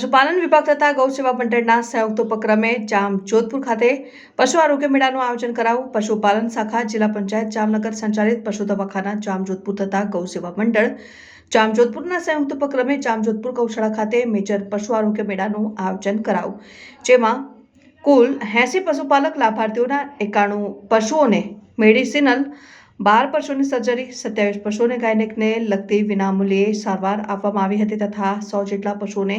પશુપાલન વિભાગ તથા ગૌસેવા મંડળના સંયુક્ત ઉપક્રમે જામ જોધપુર ખાતે પશુ આરોગ્ય મેળાનું આયોજન કરાવું પશુપાલન શાખા, જિલ્લા પંચાયત, જામનગર સંચાલિત પશુ દવાખાના જામજોધપુર તથા ગૌસેવા મંડળ. મંડળ જામજોધપુરના સંયુક્ત ઉપક્રમે જામજોધપુર ગૌશાળા ખાતે મેજર પશુ આરોગ્ય મેળાનું આયોજન કરાવું જેમાં કુલ એંસી પશુપાલક લાભાર્થીઓના એકાણું પશુઓને મેડિસિનલ, બાર પશુની સર્જરી, સત્યાવીસ પશુઓને ગાયનેકને લગતી વિનામૂલ્યે સારવાર આપવામાં આવી હતી તથા સો જેટલા પશુઓને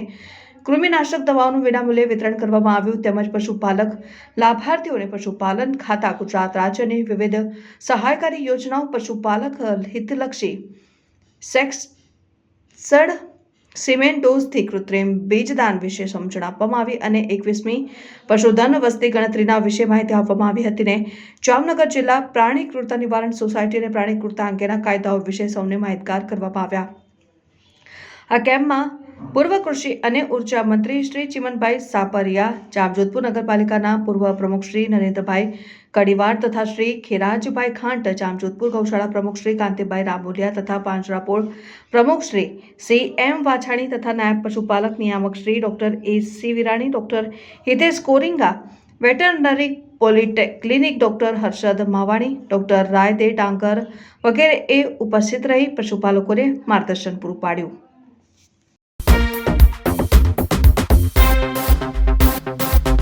કૃમિનાશક દવાઓનું વિનામૂલ્યે વિતરણ કરવામાં આવ્યું. તેમજ પશુપાલક લાભાર્થીઓને પશુપાલન ખાતા, ગુજરાત રાજ્યની વિવિધ સહાયકારી યોજનાઓ પશુપાલક હિતલક્ષી સેક્સ સડ સિમેન્ટ ડોઝથી કૃત્રિમ બીજદાન વિશે સમજણ આપવામાં આવી અને એકવીસમી પશુધન વસ્તી ગણતરીના વિશે માહિતી આપવામાં આવી હતી ને જામનગર જિલ્લા પ્રાણી ક્રૂરતા નિવારણ સોસાયટી અને પ્રાણી ક્રૂરતા અંગેના કાયદાઓ વિશે સૌને માહિતગાર કરવામાં આવ્યા. આ કેમ્પમાં પૂર્વ કૃષિ અને ઊર્જા મંત્રી શ્રી ચિમનભાઈ સાપરિયા જામજોધપુર નગરપાલિકાના પૂર્વ પ્રમુખ શ્રી નરેન્દ્રભાઈ કડીવાર તથા શ્રી ખેરાજભાઈ ખાંટ જામજોધપુર ગૌશાળા પ્રમુખ શ્રી કાંતિભાઈ રામોલિયા તથા પાંજરાપોળ પ્રમુખ શ્રી સી એમ વાછાણી તથા નાયબ પશુપાલક નિયામક Shri doctor A C Virani, doctor Hitesh Koringa, veterinary polyclinic doctor Harshad Mavani, doctor Rayde Dangar વગેરે એ ઉપસ્થિત રહી પશુપાલકોને માર્ગદર્શન પૂરું પાડ્યું.